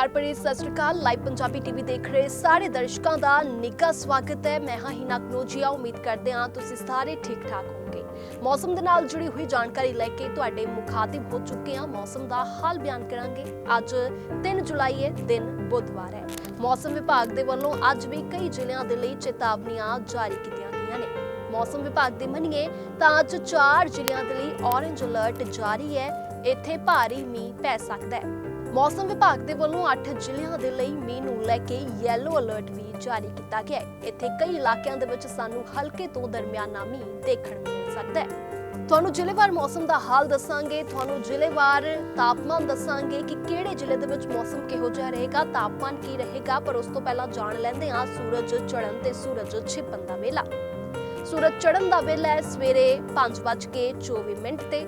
ਪਿਆਰ ਭਰੀ ਸਤਿ ਸ਼੍ਰੀ ਅਕਾਲ। ਲਾਈਵ ਪੰਜਾਬੀ ਟੀਵੀ ਦੇਖ ਰਹੇ ਸਾਰੇ ਦਰਸ਼ਕਾਂ ਦਾ ਨਿੱਘਾ ਸਵਾਗਤ ਹੈ। ਮੈਂ ਹਾਂ ਹਿਨਾ ਕਨੋਜੀਆ ਉਮੀਦ ਕਰਦੇ ਹਾਂ ਤੁਸੀਂ ਸਾਰੇ ਠੀਕ ਠਾਕ ਹੋਵੋਗੇ। ਮੌਸਮ ਦੇ ਨਾਲ ਜੁੜੀ ਹੋਈ ਜਾਣਕਾਰੀ ਲੈ ਕੇ ਤੁਹਾਡੇ ਮੁਖਾਤਿਬ ਹੋ ਚੁੱਕੇ ਹਾਂ। ਮੌਸਮ ਦਾ ਹਾਲ ਬਿਆਨ ਕਰਾਂਗੇ। ਅੱਜ 3 ਜੁਲਾਈ ਹੈ, ਦਿਨ ਬੁੱਧਵਾਰ ਹੈ। ਮੌਸਮ ਵਿਭਾਗ ਦੇ ਵੱਲੋਂ ਅੱਜ ਵੀ ਕਈ ਜ਼ਿਲ੍ਹਿਆਂ ਦੇ ਲਈ ਚੇਤਾਵਨੀਆਂ ਜਾਰੀ ਕੀਤੀਆਂ ਗਈਆਂ ਨੇ। ਮੌਸਮ ਵਿਭਾਗ ਦੇ ਮੰਨੀਏ ਤਾਂ ਅੱਜ 4 ਜ਼ਿਲ੍ਹਿਆਂ ਦੇ ਲਈ ਔਰੇਂਜ ਅਲਰਟ ਜਾਰੀ ਹੈ। ਇੱਥੇ ਭਾਰੀ ਮੀਂਹ ਪੈ ਸਕਦਾ ਹੈ। ਮੌਸਮ ਵਿਭਾਗ ਦੇ ਵੱਲੋਂ 8 ਜ਼ਿਲ੍ਹਿਆਂ ਦੇ ਲਈ ਮੀਂਹ ਨੂੰ ਲੈ ਕੇ ਯੈਲੋ ਅਲਰਟ ਵੀ ਜਾਰੀ ਕੀਤਾ ਗਿਆ ਹੈ। ਇੱਥੇ ਕਈ ਇਲਾਕਿਆਂ ਦੇ ਵਿੱਚ ਸਾਨੂੰ ਹਲਕੇ ਤੋਂ ਦਰਮਿਆਨਾ ਮੀਂਹ ਦੇਖਣ ਨੂੰ ਮਿਲ ਸਕਦਾ ਹੈ। ਤੁਹਾਨੂੰ ਜ਼ਿਲ੍ਹੇਵਾਰ ਮੌਸਮ ਦਾ ਹਾਲ ਦੱਸਾਂਗੇ। ਤੁਹਾਨੂੰ ਜ਼ਿਲ੍ਹੇਵਾਰ ਤਾਪਮਾਨ ਦੱਸਾਂਗੇ ਕਿ ਕਿਹੜੇ ਜ਼ਿਲ੍ਹੇ ਦੇ ਵਿੱਚ ਮੌਸਮ ਕਿਹੋ ਜਿਹਾ ਰਹੇਗਾ, ਤਾਪਮਾਨ ਕੀ ਰਹੇਗਾ, ਪਰ ਉਸ ਤੋਂ ਪਹਿਲਾਂ ਜਾਣ ਲੈਂਦੇ ਹਾਂ ਸੂਰਜ ਚੜ੍ਹਨ ਤੇ ਸੂਰਜ ਛਿਪਣ ਦਾ ਵੇਲਾ। ਸੂਰਜ ਚੜ੍ਹਨ ਦਾ ਵੇਲਾ ਹੈ ਸਵੇਰੇ 5:24 ਮਿੰਟ ਤੇ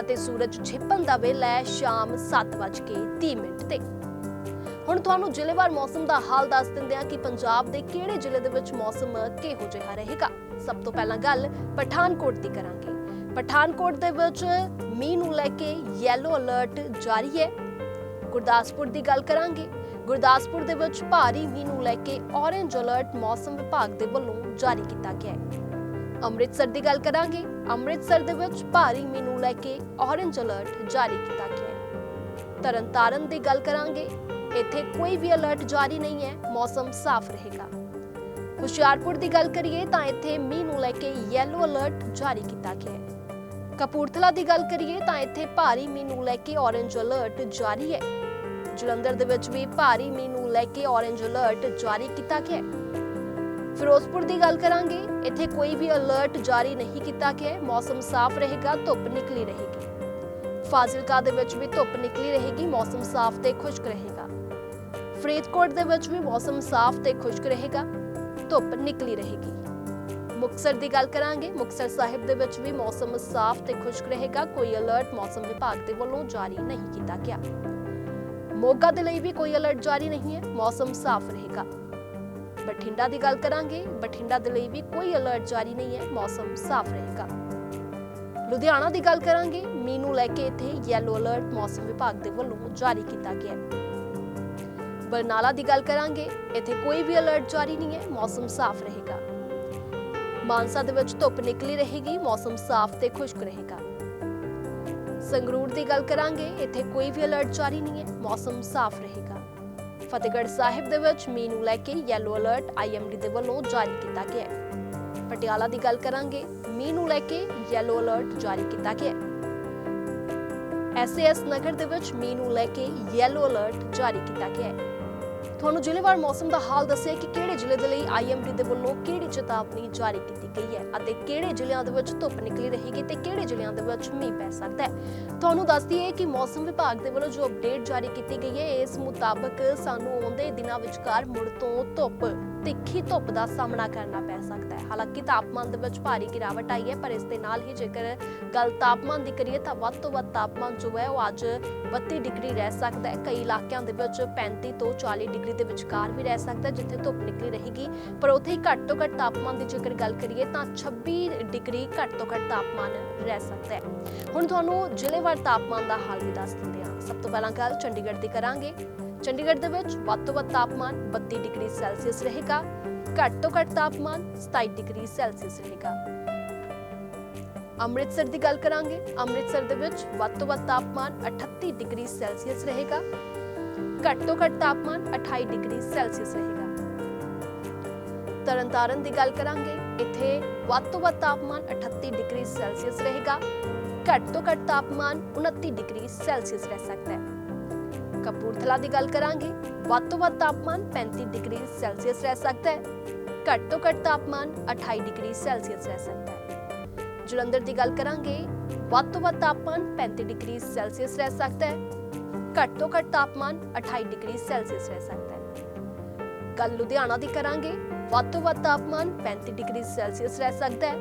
ਅਤੇ ਸੂਰਜ ਛਿਪਣ ਦਾ ਵੇਲਾ ਹੈ ਸ਼ਾਮ 7:30 ਮਿੰਟ ਤੇ। ਹੁਣ ਤੁਹਾਨੂੰ ਜ਼ਿਲ੍ਹੇਵਾਰ ਮੌਸਮ ਦਾ ਹਾਲ ਦੱਸ ਦਿੰਦੇ ਹਾਂ ਕਿ ਪੰਜਾਬ ਦੇ ਕਿਹੜੇ ਜ਼ਿਲ੍ਹੇ ਦੇ ਵਿੱਚ ਮੌਸਮ ਕਿਹੋ ਜਿਹਾ ਰਹੇਗਾ। ਸਭ ਤੋਂ ਪਹਿਲਾਂ ਗੱਲ ਪਠਾਨਕੋਟ ਦੀ ਕਰਾਂਗੇ। ਪਠਾਨਕੋਟ ਦੇ ਵਿੱਚ ਮੀਂਹ ਨੂੰ ਲੈ ਕੇ ਯੈਲੋ ਅਲਰਟ ਜਾਰੀ ਹੈ। ਗੁਰਦਾਸਪੁਰ ਦੀ ਗੱਲ ਕਰਾਂਗੇ। ਗੁਰਦਾਸਪੁਰ ਦੇ ਵਿੱਚ ਭਾਰੀ ਮੀਂਹ ਨੂੰ ਲੈ ਕੇ ਔਰੇਂਜ ਅਲਰਟ ਮੌਸਮ ਵਿਭਾਗ ਦੇ ਵੱਲੋਂ ਜਾਰੀ ਕੀਤਾ ਗਿਆ ਹੈ। ਅੰਮ੍ਰਿਤਸਰ ਦੀ ਗੱਲ ਕਰਾਂਗੇ। ਅੰਮ੍ਰਿਤਸਰ ਦੇ ਵਿੱਚ ਭਾਰੀ ਮੀਂਹ ਨੂੰ ਲੈ ਕੇ ਔਰੇਂਜ ਅਲਰਟ ਜਾਰੀ ਕੀਤਾ ਗਿਆ ਹੈ। ਤਰਨਤਾਰਨ ਦੀ ਗੱਲ ਕਰਾਂਗੇ, ਇੱਥੇ ਕੋਈ ਵੀ ਅਲਰਟ ਜਾਰੀ ਨਹੀਂ ਹੈ, ਮੌਸਮ ਸਾਫ਼ ਰਹੇਗਾ। ਹੁਸ਼ਿਆਰਪੁਰ ਦੀ ਗੱਲ ਕਰੀਏ ਤਾਂ ਇੱਥੇ ਮੀਂਹ ਨੂੰ ਲੈ ਕੇ ਯੈਲੋ ਅਲਰਟ ਜਾਰੀ ਕੀਤਾ ਗਿਆ ਹੈ। ਕਪੂਰਥਲਾ ਦੀ ਗੱਲ ਕਰੀਏ ਤਾਂ ਇੱਥੇ ਭਾਰੀ ਮੀਂਹ ਨੂੰ ਲੈ ਕੇ ਔਰੇਂਜ ਅਲਰਟ ਜਾਰੀ ਹੈ। ਜਲੰਧਰ ਦੇ ਵਿੱਚ ਵੀ ਭਾਰੀ ਮੀਂਹ ਨੂੰ ਲੈ ਕੇ ਔਰੇਂਜ ਅਲਰਟ ਜਾਰੀ ਕੀਤਾ ਗਿਆ ਹੈ। ਫਿਰੋਜ਼ਪੁਰ ਦੀ ਗੱਲ ਕਰਾਂਗੇ, ਇੱਥੇ ਕੋਈ ਵੀ ਅਲਰਟ ਜਾਰੀ ਨਹੀਂ ਕੀਤਾ ਗਿਆ ਮੌਸਮ ਸਾਫ਼ ਰਹੇਗਾ, ਧੁੱਪ ਨਿਕਲੀ ਰਹੇਗੀ। ਫਾਜ਼ਿਲਕਾ ਦੇ ਵਿੱਚ ਵੀ ਧੁੱਪ ਨਿਕਲੀ ਰਹੇਗੀ, ਮੌਸਮ ਸਾਫ਼ ਤੇ ਖੁਸ਼ਕ ਰਹੇਗਾ। ਫਰੀਦਕੋਟ ਦੇ ਵਿੱਚ ਵੀ ਮੌਸਮ ਸਾਫ਼ ਤੇ ਖੁਸ਼ਕ ਰਹੇਗਾ, ਧੁੱਪ ਨਿਕਲੀ ਰਹੇਗੀ। ਮੁਕਤਸਰ ਦੀ ਗੱਲ ਕਰਾਂਗੇ, ਮੁਕਤਸਰ ਸਾਹਿਬ ਦੇ ਵਿੱਚ ਵੀ ਮੌਸਮ ਸਾਫ਼ ਤੇ ਖੁਸ਼ਕ ਰਹੇਗਾ, ਕੋਈ ਅਲਰਟ ਮੌਸਮ ਵਿਭਾਗ ਦੇ ਵੱਲੋਂ ਜਾਰੀ ਨਹੀਂ ਕੀਤਾ ਗਿਆ। ਮੋਗਾ ਦੇ ਲਈ ਵੀ ਕੋਈ ਅਲਰਟ ਜਾਰੀ ਨਹੀਂ ਹੈ, ਮੌਸਮ ਸਾਫ਼ ਰਹੇਗਾ। ਬਠਿੰਡਾ ਦੀ ਗੱਲ ਕਰਾਂਗੇ। ਬਠਿੰਡਾ ਦੇ ਲਈ ਵੀ ਕੋਈ ਅਲਰਟ ਜਾਰੀ ਨਹੀਂ ਹੈ। ਮੌਸਮ ਸਾਫ਼ ਰਹੇਗਾ। ਲੁਧਿਆਣਾ ਦੀ ਗੱਲ ਕਰਾਂਗੇ। ਮੀਂਹ ਨੂੰ ਲੈ ਕੇ ਇੱਥੇ ਯੈਲੋ ਅਲਰਟ ਮੌਸਮ ਵਿਭਾਗ ਦੇ ਵੱਲੋਂ ਜਾਰੀ ਕੀਤਾ ਗਿਆ ਹੈ। ਬਰਨਾਲਾ ਦੀ ਗੱਲ ਕਰਾਂਗੇ। ਇੱਥੇ ਕੋਈ ਵੀ ਅਲਰਟ ਜਾਰੀ ਨਹੀਂ ਹੈ। ਮੌਸਮ ਸਾਫ਼ ਰਹੇਗਾ। ਮਾਨਸਾ ਦੇ ਵਿੱਚ ਧੁੱਪ ਨਿਕਲੀ ਰਹੇਗੀ। ਮੌਸਮ ਸਾਫ਼ ਤੇ ਖੁਸ਼ਕ ਰਹੇਗਾ। ਸੰਗਰੂਰ ਦੀ ਗੱਲ ਕਰਾਂਗੇ। ਇੱਥੇ ਕੋਈ ਵੀ ਅਲਰਟ ਜਾਰੀ ਨਹੀਂ ਹੈ। ਮੌਸਮ ਸਾਫ਼ ਰਹੇਗਾ। ਫਤਿਹਗੜ੍ਹ ਸਾਹਿਬ ਦੇ ਵਿੱਚ ਮੀਂਹ ਨੂੰ ਲੈ ਕੇ ਯੈਲੋ ਅਲਰਟ ਆਈਐਮਡੀ ਦੇ ਵੱਲੋਂ ਜਾਰੀ ਕੀਤਾ ਗਿਆ ਹੈ। ਪਟਿਆਲਾ ਦੀ ਗੱਲ ਕਰਾਂਗੇ, ਮੀਂਹ ਨੂੰ ਲੈ ਕੇ ਯੈਲੋ ਅਲਰਟ ਜਾਰੀ ਕੀਤਾ ਗਿਆ ਹੈ। ਐਸਏਐਸ ਨਗਰ ਦੇ ਵਿੱਚ ਮੀਂਹ ਨੂੰ ਲੈ ਕੇ ਯੈਲੋ ਅਲਰਟ ਜਾਰੀ ਕੀਤਾ ਗਿਆ ਹੈ। ਤੁਹਾਨੂੰ ਜ਼ਿਲ੍ਹੇਵਾਰ ਮੌਸਮ ਦਾ ਹਾਲ ਦੱਸਿਆ ਕਿ ਕਿਹੜੇ ਜ਼ਿਲ੍ਹੇ ਦੇ ਲਈ ਆਈਐਮਡੀ ਦੇ ਵੱਲੋਂ ਕਿਹੜੀ ਚੇਤਾਵਨੀ ਜਾਰੀ ਕੀਤੀ ਗਈ ਹੈ ਅਤੇ ਕਿਹੜੇ ਜ਼ਿਲ੍ਹਿਆਂ ਦੇ ਵਿੱਚ ਧੁੱਪ ਨਿਕਲੀ ਰਹੇਗੀ ਤੇ ਕਿਹੜੇ ਜ਼ਿਲ੍ਹਿਆਂ ਦੇ ਵਿੱਚ ਮੀਂਹ ਪੈ ਸਕਦਾ ਹੈ। ਤੁਹਾਨੂੰ ਦੱਸ ਦਈਏ ਕਿ ਮੌਸਮ ਵਿਭਾਗ ਦੇ ਵੱਲੋਂ ਜੋ ਅਪਡੇਟ ਜਾਰੀ ਕੀਤੀ ਗਈ ਹੈ, ਇਸ ਮੁਤਾਬਕ ਸਾਨੂੰ ਆਉਂਦੇ ਦਿਨਾਂ ਵਿਚਕਾਰ ਮੁੜ ਤੋਂ ਧੁੱਪ, ਤਿੱਖੀ ਧੁੱਪ ਦਾ ਸਾਹਮਣਾ ਕਰਨਾ ਪੈ ਸਕਦਾ ਹੈ। ਹਾਲਾਂਕਿ ਤਾਪਮਾਨ ਦੇ ਵਿੱਚ ਭਾਰੀ ਗਿਰਾਵਟ ਆਈ ਹੈ, ਪਰ ਇਸ ਦੇ ਨਾਲ ਹੀ ਜੇਕਰ ਗੱਲ ਤਾਪਮਾਨ ਦੀ ਕਰੀਏ ਤਾਂ ਵੱਧ ਤੋਂ ਵੱਧ ਤਾਪਮਾਨ ਜੋ ਹੈ ਉਹ ਅੱਜ 32 ਡਿਗਰੀ ਰਹਿ ਸਕਦਾ ਹੈ। ਕਈ ਇਲਾਕਿਆਂ ਦੇ ਵਿੱਚ 35 ਤੋਂ 40 ਡਿਗਰੀ ਦੇ ਵਿਚਕਾਰ ਵੀ ਰਹਿ ਸਕਦਾ, ਜਿੱਥੇ ਧੁੱਪ ਨਿਕਲੀ ਰਹੇਗੀ। ਪਰ ਉੱਥੇ ਹੀ ਘੱਟ ਤੋਂ ਘੱਟ ਤਾਪਮਾਨ ਦੀ ਜੇਕਰ ਗੱਲ ਕਰੀਏ ਤਾਂ 26 ਡਿਗਰੀ ਘੱਟ ਤੋਂ ਘੱਟ ਤਾਪਮਾਨ ਰਹਿ ਸਕਦਾ ਹੈ। ਹੁਣ ਤੁਹਾਨੂੰ ਜ਼ਿਲ੍ਹੇਵਾਰ ਤਾਪਮਾਨ ਦਾ ਹਾਲ ਵੀ ਦੱਸ ਦਿੰਦੇ ਹਾਂ। ਸਭ ਤੋਂ ਪਹਿਲਾਂ ਗੱਲ ਚੰਡੀਗੜ੍ਹ ਦੀ ਕਰਾਂਗੇ। ਚੰਡੀਗੜ੍ਹ ਦੇ ਵਿੱਚ ਵੱਧ ਤੋਂ ਵੱਧ ਤਾਪਮਾਨ 32 ਡਿਗਰੀ ਸੈਲਸੀਅਸ ਰਹੇਗਾ, ਘੱਟ ਤੋਂ ਘੱਟ ਤਾਪਮਾਨ 27 ਡਿਗਰੀ ਸੈਲਸੀਅਸ ਰਹੇਗਾ। ਅੰਮ੍ਰਿਤਸਰ ਦੀ ਗੱਲ ਕਰਾਂਗੇ। ਅੰਮ੍ਰਿਤਸਰ ਦੇ ਵਿੱਚ ਵੱਧ ਤੋਂ ਵੱਧ ਤਾਪਮਾਨ 38 ਡਿਗਰੀ ਸੈਲਸੀਅਸ ਰਹੇਗਾ। ਘੱਟ ਤੋਂ ਘੱਟ ਤਾਪਮਾਨ 28 ਡਿਗਰੀ ਸੈਲਸੀਅਸ ਰਹੇਗਾ ਤਰਨਤਾਰਨ ਦੀ ਗੱਲ ਕਰਾਂਗੇ ਇੱਥੇ ਵੱਧ ਤੋਂ ਵੱਧ ਤਾਪਮਾਨ 38 ਡਿਗਰੀ ਸੈਲਸੀਅਸ ਰਹੇਗਾ ਘੱਟ ਤੋਂ ਘੱਟ ਤਾਪਮਾਨ 29 ਡਿਗਰੀ ਸੈਲਸੀਅਸ ਰਹਿ ਸਕਦਾ ਹੈ ਕਪੂਰਥਲਾ ਦੀ ਗੱਲ ਕਰਾਂਗੇ ਵੱਧ ਤੋਂ ਵੱਧ ਤਾਪਮਾਨ 35 ਡਿਗਰੀ ਸੈਲਸੀਅਸ ਰਹਿ ਸਕਦਾ ਹੈ ਘੱਟ ਤੋਂ ਘੱਟ ਤਾਪਮਾਨ 28 ਡਿਗਰੀ ਸੈਲਸੀਅਸ ਰਹਿ ਸਕਦਾ ਹੈ ਜਲੰਧਰ ਦੀ ਗੱਲ ਕਰਾਂਗੇ ਵੱਧ ਤੋਂ ਵੱਧ ਤਾਪਮਾਨ 35 ਡਿਗਰੀ ਸੈਲਸੀਅਸ ਰਹਿ ਸਕਦਾ ਹੈ ਘੱਟ ਤੋਂ ਘੱਟ ਤਾਪਮਾਨ 28 ਡਿਗਰੀ ਸੈਲਸੀਅਸ ਰਹਿ ਸਕਦਾ ਹੈ। ਕੱਲ ਲੁਧਿਆਣਾ ਦੀ ਕਰਾਂਗੇ ਵੱਧ ਤੋਂ ਵੱਧ ਤਾਪਮਾਨ 35 ਡਿਗਰੀ ਸੈਲਸੀਅਸ ਰਹਿ ਸਕਦਾ ਹੈ।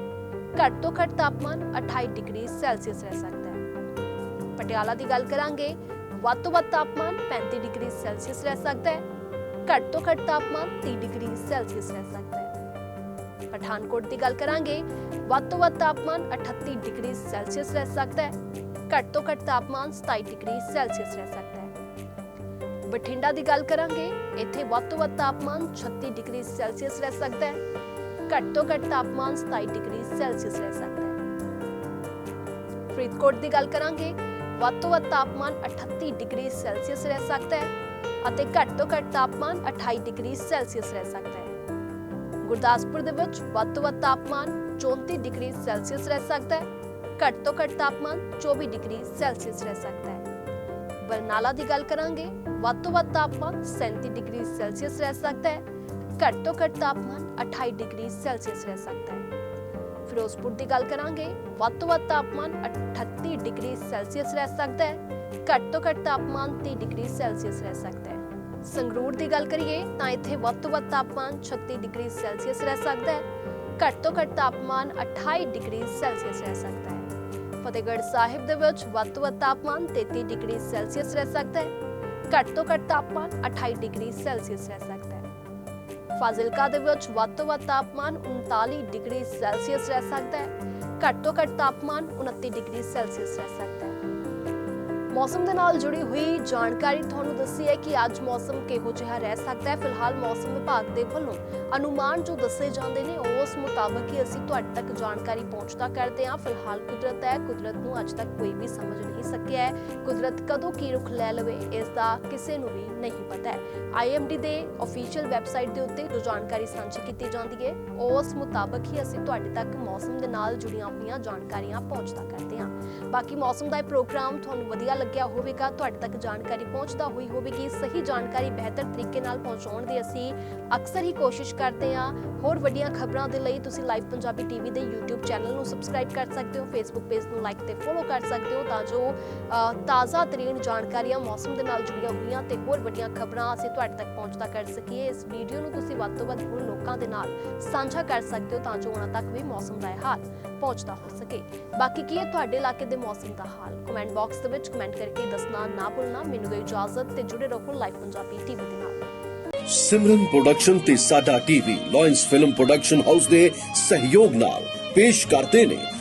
ਘੱਟ ਤੋਂ ਘੱਟ ਤਾਪਮਾਨ 28 ਡਿਗਰੀ ਸੈਲਸੀਅਸ ਰਹਿ ਸਕਦਾ ਹੈ। ਪਟਿਆਲਾ ਦੀ ਗੱਲ ਕਰਾਂਗੇ ਵੱਧ ਤੋਂ ਵੱਧ ਤਾਪਮਾਨ 35 ਡਿਗਰੀ ਸੈਲਸੀਅਸ ਰਹਿ ਸਕਦਾ ਹੈ। ਘੱਟ ਤੋਂ ਘੱਟ ਤਾਪਮਾਨ 30 ਡਿਗਰੀ ਸੈਲਸੀਅਸ ਰਹਿ ਸਕਦਾ ਹੈ। ਪਠਾਨਕੋਟ ਦੀ ਗੱਲ ਕਰਾਂਗੇ ਵੱਧ ਤੋਂ ਵੱਧ ਤਾਪਮਾਨ 38 ਡਿਗਰੀ ਸੈਲਸੀਅਸ ਰਹਿ ਸਕਦਾ ਹੈ। ਘੱਟ ਤੋਂ ਘੱਟ ਤਾਪਮਾਨ 27 ਡਿਗਰੀ ਸੈਲਸੀਅਸ ਰਹਿ ਸਕਦਾ ਹੈ। ਬਠਿੰਡਾ ਦੀ ਗੱਲ ਕਰਾਂਗੇ, ਇੱਥੇ ਵੱਧ ਤੋਂ ਵੱਧ ਤਾਪਮਾਨ 36 ਡਿਗਰੀ ਸੈਲਸੀਅਸ ਰਹਿ ਸਕਦਾ ਹੈ। ਘੱਟ ਤੋਂ ਘੱਟ ਤਾਪਮਾਨ 27 ਡਿਗਰੀ ਸੈਲਸੀਅਸ ਰਹਿ ਸਕਦਾ ਹੈ। ਫਰੀਦਕੋਟ ਦੀ ਗੱਲ ਕਰਾਂਗੇ, ਵੱਧ ਤੋਂ ਵੱਧ ਤਾਪਮਾਨ 38 ਡਿਗਰੀ ਸੈਲਸੀਅਸ ਰਹਿ ਸਕਦਾ ਹੈ ਅਤੇ ਘੱਟ ਤੋਂ ਘੱਟ ਤਾਪਮਾਨ 28 ਡਿਗਰੀ ਸੈਲਸੀਅਸ ਰਹਿ ਸਕਦਾ ਹੈ। ਗੁਰਦਾਸਪੁਰ ਦੇ ਵਿੱਚ ਵੱਧ ਤੋਂ ਵੱਧ ਤਾਪਮਾਨ 34 ਡਿਗਰੀ ਸੈਲਸੀਅਸ ਰਹਿ ਸਕਦਾ ਹੈ ਘੱਟ ਤੋਂ ਘੱਟ ਤਾਪਮਾਨ 24 ਡਿਗਰੀ ਸੈਲਸੀਅਸ ਰਹਿ ਸਕਦਾ ਹੈ ਬਰਨਾਲਾ ਦੀ ਗੱਲ ਕਰਾਂਗੇ ਵੱਧ ਤੋਂ ਵੱਧ ਤਾਪਮਾਨ 37 ਡਿਗਰੀ ਸੈਲਸੀਅਸ ਰਹਿ ਸਕਦਾ ਹੈ ਘੱਟ ਤੋਂ ਘੱਟ ਤਾਪਮਾਨ 28 ਡਿਗਰੀ ਸੈਲਸੀਅਸ ਰਹਿ ਸਕਦਾ ਹੈ ਫਿਰੋਜ਼ਪੁਰ ਦੀ ਗੱਲ ਕਰਾਂਗੇ ਵੱਧ ਤੋਂ ਵੱਧ ਤਾਪਮਾਨ 38 ਡਿਗਰੀ ਸੈਲਸੀਅਸ ਰਹਿ ਸਕਦਾ ਹੈ ਘੱਟ ਤੋਂ ਘੱਟ ਤਾਪਮਾਨ 30 ਡਿਗਰੀ ਸੈਲਸੀਅਸ ਰਹਿ ਸਕਦਾ ਹੈ ਸੰਗਰੂਰ ਦੀ ਗੱਲ ਕਰੀਏ ਤਾਂ ਇੱਥੇ ਵੱਧ ਤੋਂ ਵੱਧ ਤਾਪਮਾਨ 36 ਡਿਗਰੀ ਸੈਲਸੀਅਸ ਰਹਿ ਸਕਦਾ ਹੈ ਘੱਟ ਤੋਂ ਘੱਟ ਤਾਪਮਾਨ 28 ਡਿਗਰੀ ਸੈਲਸੀਅਸ ਰਹਿ ਸਕਦਾ ਹੈ ਫਤਿਹਗੜ੍ਹ ਸਾਹਿਬ ਦੇ ਵਿੱਚ ਵੱਧ ਤੋਂ ਵੱਧ ਤਾਪਮਾਨ 33 ਡਿਗਰੀ ਸੈਲਸੀਅਸ ਰਹਿ ਸਕਦਾ ਹੈ। ਘੱਟ ਤੋਂ ਘੱਟ ਤਾਪਮਾਨ 28 ਡਿਗਰੀ ਸੈਲਸੀਅਸ ਰਹਿ ਸਕਦਾ ਹੈ। ਫਾਜ਼ਿਲਕਾ ਦੇ ਵਿੱਚ ਵੱਧ ਤੋਂ ਵੱਧ ਤਾਪਮਾਨ 39 ਡਿਗਰੀ ਸੈਲਸੀਅਸ ਰਹਿ ਸਕਦਾ ਹੈ। ਘੱਟ ਤੋਂ ਘੱਟ ਤਾਪਮਾਨ 29 ਡਿਗਰੀ ਸੈਲਸੀਅਸ ਰਹਿ ਸਕਦਾ ਹੈ। ਮੌਸਮ ਦੇ ਨਾਲ ਜੁੜੀ ਹੋਈ ਜਾਣਕਾਰੀ ਤੁਹਾਨੂੰ ਦੱਸੀ ਹੈ ਕਿ ਅੱਜ ਮੌਸਮ ਕਿਹੋ ਜਿਹਾ ਰਹਿ ਸਕਦਾ ਹੈ। ਫਿਲਹਾਲ ਮੌਸਮ ਵਿਭਾਗ ਦੇ ਵੱਲੋਂ ਅਨੁਮਾਨ ਜੋ ਦੱਸੇ ਜਾਂਦੇ ਨੇ, ਉਸ ਮੁਤਾਬਕ ਹੀ ਅਸੀਂ ਤੁਹਾਡੇ ਤੱਕ ਜਾਣਕਾਰੀ ਪਹੁੰਚਦਾ ਕਰਦੇ ਹਾਂ। ਫਿਲਹਾਲ ਕੁਦਰਤ ਹੈ, ਕੁਦਰਤ ਨੂੰ ਅੱਜ ਤੱਕ ਕੋਈ ਵੀ ਸਮਝ ਨਹੀਂ ਸਕਿਆ ਹੈ। ਕੁਦਰਤ ਕਦੋਂ ਕੀ ਰੁਖ ਲੈ ਲਵੇ, ਇਸ ਦਾ ਕਿਸੇ ਨੂੰ ਵੀ ਨਹੀਂ ਪਤਾ ਹੈ। ਆਈਐਮਡੀ ਦੇ ਅਫੀਸ਼ੀਅਲ ਵੈਬਸਾਈਟ ਦੇ ਉੱਤੇ ਜੋ ਜਾਣਕਾਰੀ ਸਾਂਝੀ ਕੀਤੀ ਜਾਂਦੀ ਹੈ, ਉਸ ਮੁਤਾਬਕ ਹੀ ਅਸੀਂ ਤੁਹਾਡੇ ਤੱਕ ਮੌਸਮ ਦੇ ਨਾਲ ਜੁੜੀਆਂ ਹੋਈਆਂ ਜਾਣਕਾਰੀਆਂ ਪਹੁੰਚਦਾ ਕਰਦੇ ਹਾਂ। ਬਾਕੀ ਮੌਸਮ ਦਾ ਇਹ ਪ੍ਰੋਗਰਾਮ ਤੁਹਾਨੂੰ ਵਧੀਆ ਲੱਗਿਆ ਹੋਵੇਗਾ, ਤੁਹਾਡੇ ਤੱਕ ਜਾਣਕਾਰੀ ਪਹੁੰਚਦਾ ਹੋਈ ਹੋਵੇਗੀ। ਸਹੀ ਜਾਣਕਾਰੀ ਬਿਹਤਰ ਤਰੀਕੇ ਨਾਲ ਪਹੁੰਚਾਉਣ ਦੀ ਅਸੀਂ ਅਕਸਰ ਹੀ ਕੋਸ਼ਿਸ਼ ਕਰਦੇ ਹਾਂ। ਹੋਰ ਵੱਡੀਆਂ ਖਬਰਾਂ ਦੇ ਲਈ ਤੁਸੀਂ ਲਾਈਵ ਪੰਜਾਬੀ ਟੀਵੀ ਦੇ YouTube ਚੈਨਲ ਨੂੰ ਸਬਸਕ੍ਰਾਈਬ ਕਰ ਸਕਦੇ ਹੋ, Facebook ਪੇਜ ਨੂੰ ਲਾਈਕ ਤੇ ਫੋਲੋ ਕਰ ਸਕਦੇ ਹੋ ਤਾਂ ਜੋ ਤਾਜ਼ਾ ਤਰੀਨ ਜਾਣਕਾਰੀਆਂ ਮੌਸਮ ਦੇ ਨਾਲ ਜੁੜੀਆਂ ਹੋਈਆਂ ਤੇ ਹੋਰ ਵੱਡੀਆਂ ਖਬਰਾਂ ਅਸੀਂ ਤੁਹਾਡੇ ਤੱਕ ਪਹੁੰਚਦਾ ਕਰ ਸਕੀਏ। ਇਸ ਵੀਡੀਓ ਨੂੰ ਤੁਸੀਂ ਵੱਧ ਤੋਂ ਵੱਧ ਲੋਕਾਂ ਦੇ ਨਾਲ ਸਾਂਝਾ ਕਰ ਸਕਦੇ ਹੋ ਤਾਂ ਜੋ ਉਹਨਾਂ ਤੱਕ ਵੀ ਮੌਸਮ ਦਾ ਹਾਲ ਪਹੁੰਚਦਾ ਹੋ ਸਕੇ। ਬਾਕੀ ਕੀ ਹੈ, ਤੁਹਾਡੇ ਇਲਾਕੇ ਦੇ ਮੌਸਮ ਦਾ ਹਾਲ? ਕਮੈਂਟ ਬਾਕਸ ਦੇ ਵਿੱਚ ਕਮੈਂਟ ਕਰਕੇ ਦੱਸਣਾ ਨਾ ਭੁੱਲਣਾ। ਮੈਨੂੰ ਦਿਓ ਇਜਾਜ਼ਤ ਤੇ ਜੁੜੇ ਰਹੋ ਲਾਈਵ ਪੰਜਾਬੀ ਟੀਵੀ ਦੇ ਨਾਲ। ਸਿਮਰਨ ਪ੍ਰੋਡਕਸ਼ਨ ਤੇ ਸਾਡਾ TV, lions film production house ਦੇ ਸਹਿਯੋਗ ਨਾਲ ਪੇਸ਼ ਕਰਦੇ ਨੇ